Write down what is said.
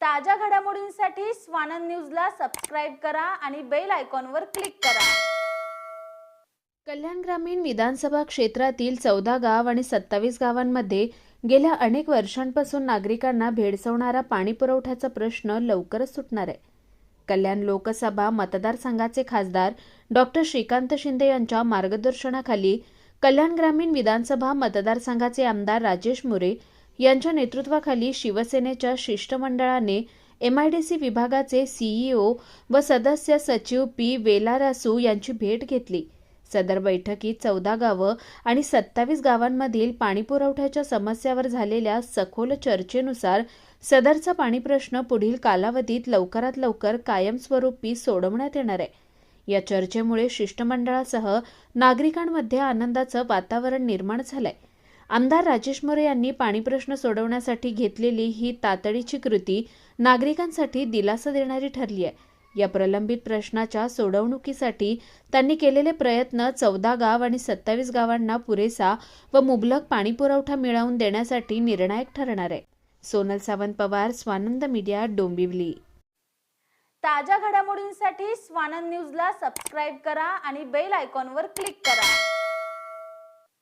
ताज्या घडामोडींसाठी स्वानंद न्यूजला सबस्क्राईब करा आणि बेल आयकॉनवर क्लिक करा. कल्याण ग्रामीण विधानसभा क्षेत्रातील चौदा गाव आणि सत्तावीस गावांमध्ये गेल्या अनेक वर्षांपासून नागरिकांना भेडसवणारा पाणी पुरवठ्याचा प्रश्न लवकरच सुटणार आहे. कल्याण लोकसभा मतदारसंघाचे खासदार डॉक्टर श्रीकांत शिंदे यांच्या मार्गदर्शनाखाली कल्याण ग्रामीण विधानसभा मतदारसंघाचे आमदार राजेश मुरे यांच्या नेतृत्वाखाली शिवसेनेच्या शिष्टमंडळाने एमआयडीसी विभागाचे सीईओ व सदस्य सचिव पी वेलारासू यांची भेट घेतली. सदर बैठकीत चौदा गावं आणि सत्तावीस गावांमधील पाणीपुरवठ्याच्या समस्यावर झालेल्या सखोल चर्चेनुसार सदरचा पाणी प्रश्न पुढील कालावधीत लवकरात लवकर कायमस्वरूपी सोडवण्यात येणार आहे. या चर्चेमुळे शिष्टमंडळासह नागरिकांमध्ये आनंदाचं वातावरण निर्माण झालंय. आमदार राजेश मोरे यांनी पाणी प्रश्न सोडवण्यासाठी घेतलेली ही तातडीची कृती नागरिकांसाठी दिलासा देणारी ठरली आहे. या प्रलंबित प्रश्नाच्या सोडवणुकीसाठी त्यांनी केलेले प्रयत्न चौदा गाव आणि सत्तावीस गावांना पुरेसा व मुबलक पाणीपुरवठा मिळवून देण्यासाठी निर्णायक ठरणार आहे. सोनल सावंत पवार स्वानंद मीडिया डोंबिवली. ताज्या घडामोडींसाठी स्वानंद न्यूजला सबस्क्राईब करा आणि बेल आयकॉनवर क्लिक करा.